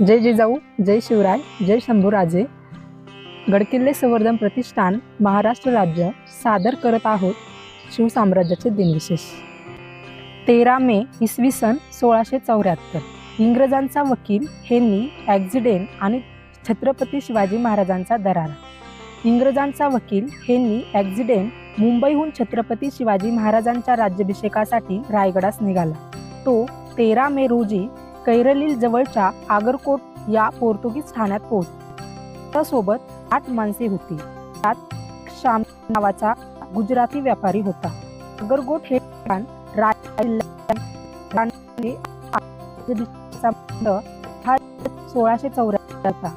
जय जिजाऊ जय शिवराय जय शंभूराजे. गडकिल्ले संवर्धन प्रतिष्ठान महाराष्ट्र राज्य सादर करत आहोत शिवसाम्राज्याचे दिनविशेष. तेरा मे इसवी सन सोळाशे चौऱ्याहत्तर. इंग्रजांचा वकील हेन्री ॲक्झिडेन आणि छत्रपती शिवाजी महाराजांचा दरारा. इंग्रजांचा वकील हेन्री ॲक्झिडेन मुंबईहून छत्रपती शिवाजी महाराजांच्या राज्याभिषेकासाठी रायगडास निघाला. तो तेरा मे रोजी कैरलील जवळच्या आगरकोट या पोर्तुगीज ठाण्यात पोहोच. त्यासोबत आठ माणसे होती. त्यात श्याम नावाचा गुजराती व्यापारी होता. आगरकोट हे ठिकाण हा सोळाशे चौऱ्याहत्तरचा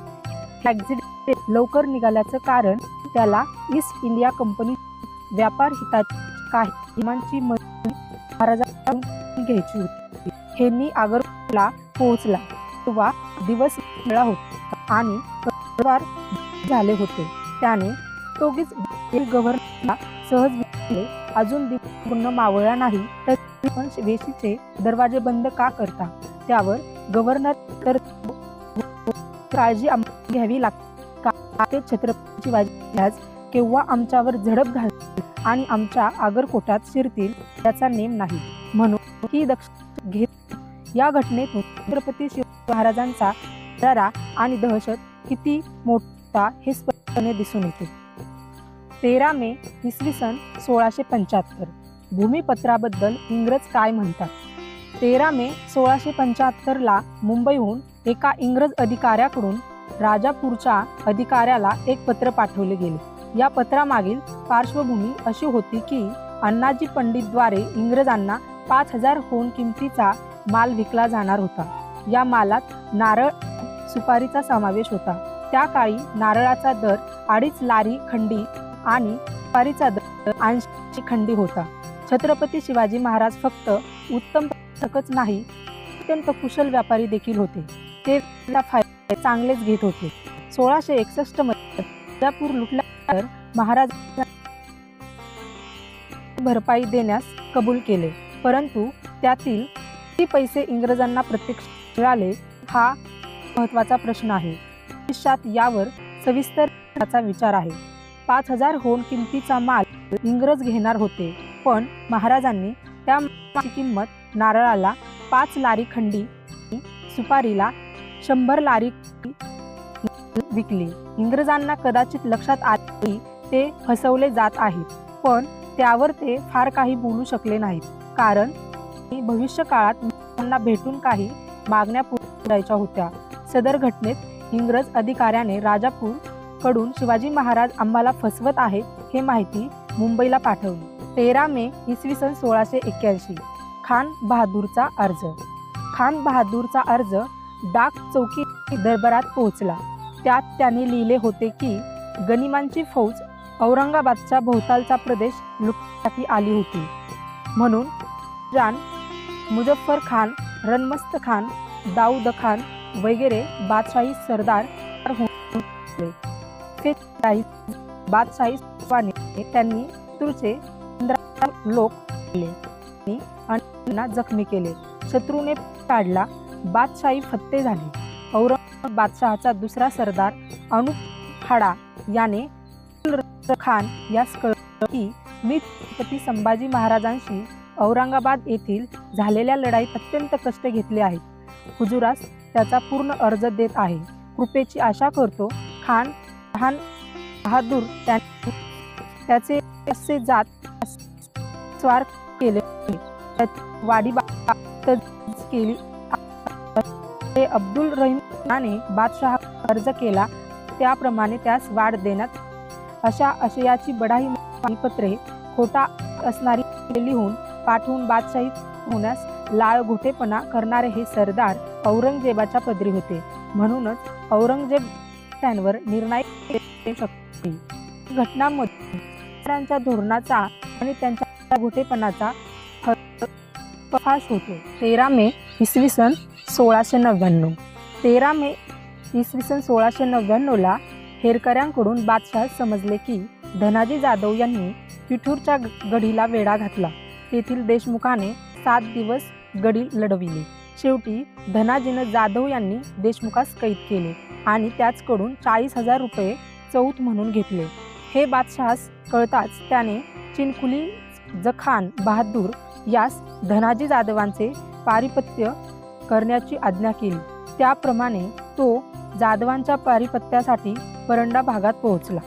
ॲक्झिडेंट लवकर निघाल्याचं कारण त्याला ईस्ट इंडिया कंपनी व्यापार हिताची काही नियमांची मदत महाराजांकडून घ्यायची होती. हेनी आगरला पोहोचला. तेव्हा दिवस वेळा होता आणि झाले होते. त्याने तोगीच गव्हर्नरला सहज विचारले अजून पूर्ण मावळला नाही तर वेशीचे दरवाजे बंद का करता? त्यावर गव्हर्नर तर काळजी घ्यावी लागते. का ते छत्रपती शिवाजी केव्हा आमच्यावर झडप घालतील आणि आमच्या आगरकोटात शिरतील त्याचा नेम नाही. म्हणून ही दक्ष घेत या घटनेत छत्रपती शिवाजी महाराजांचा दरा आणि दहशत किती मोठा हे स्पष्टपणे दिसून येते. तेरा मे इसवी सन सोळाशे पंच्याहत्तर. भूमिपत्राबद्दल इंग्रज काय म्हणतात? तेरा मे सोळाशे पंच्याहत्तरला मुंबईहून एका इंग्रज अधिकाऱ्याकडून राजापूरच्या अधिकाऱ्याला एक पत्र पाठवले गेले. या पत्रामागील पार्श्वभूमी अशी होती की अण्णाजी पंडितद्वारे इंग्रजांना पाच हजार होन किमतीचा माल विकला जाणार होता. या मालात नारळ सुपारीचा समावेश होता. त्या काळी नारळाचा दर अडीच लारी खंडी आणि सुपारीचा दर ऐंशी खंडी होता. छत्रपती शिवाजी महाराज फक्त उत्तम सकच नाही अत्यंत कुशल व्यापारी देखील होते. ते फायदे चांगलेच घेत होते. सोळाशे एकसष्टमध्ये विजापूर लुटल्यानंतर महाराज भरपाई देण्यास कबूल केले. परंतु त्यातील किती पैसे इंग्रजांना प्रत्यक्ष मिळाले हा महत्त्वाचा प्रश्न आहे. भविष्यात यावर सविस्तर त्याचा विचार आहे. पाच हजार होन किमतीचा माल इंग्रज घेणार होते पण महाराजांनी त्या किंमत नारळाला पाच लारी खंडी सुपारीला शंभर लारी विकली. इंग्रजांना कदाचित लक्षात आले ते फसवले जात आहेत पण त्यावर ते फार काही बोलू शकले नाहीत. कारण भविष्य काळात त्यांना भेटून काही मागण्या पुरायच्या होत्या. सदर घटनेत इंग्रज अधिकाऱ्याने राजापूरकडून शिवाजी महाराज आम्हाला फसवत आहेत हे माहिती मुंबईला पाठवली. तेरा मे इसवी सन सोळाशे एक्क्याऐंशी. खान बहादूरचा अर्ज. खान बहादूरचा अर्ज डाक चौकी दरबारात पोहोचला. त्यात त्यांनी लिहिले होते की गनिमांची फौज औरंगाबादच्या भोवतालचा प्रदेश लुटण्यासाठी आली होती. म्हणून जान मुझफ्फर खान रणमस्त खान दाऊद खान वगैरे बादशाही सरदार बादशाही त्यांनी तुरचे लोक आणि अनेकांना जखमी केले. शत्रूने काढला बादशाही फत्ते झाली. औरंगाबाद बादशहाचा दुसरा सरदार अनुप हाडा याने खान यास कळलं की मी छत्रपती संभाजी महाराजांशी औरंगाबाद येथील झालेल्या लढाईत अत्यंत कष्ट घेतले आहेत. हुजुरास त्याचा पूर्ण अर्ज देत आहे. कृपेची आशा करतो खान खान बहादूर त्याचे असे जात स्वार केले. वाडी केली. ते अब्दुल रहीमाने बादशाह अर्ज केला. त्याप्रमाणे त्यास वाढ देण्यात अशा आशयाची बढाई पत्रे खोटा असणारी लिहून पाठवून बादशाही होण्यास लाळ घोटेपणा करणारे हे सरदार औरंगजेबाच्या पदरी होते. म्हणूनच औरंगजेब त्यांवर निर्णायक शकते घटनांमध्ये त्यांच्या धोरणाचा आणि त्यांच्या घोटेपणाचा प्रकाश होतो. तेरा मे इसवी सन सोळाशे नव्याण्णव. तेरा मे इसवी सन सोळाशे नव्याण्णवला हेरकऱ्यांकडून बादशाह समजले की धनाजी जाधव यांनी पिठूरच्या गढीला वेढा घातला. तेथील देशमुखाने सात दिवस गडी लढविले. शेवटी धनाजीनं जाधव यांनी देशमुखास कैद केले आणि त्याचकडून चाळीस हजार रुपये चौथ म्हणून घेतले. हे बादशहास कळताच त्याने चिनकुली जखान बहादूर यास धनाजी जाधवांचे पारिपत्य करण्याची आज्ञा केली. त्याप्रमाणे तो जाधवांच्या पारिपत्यासाठी परंडा भागात पोहोचला.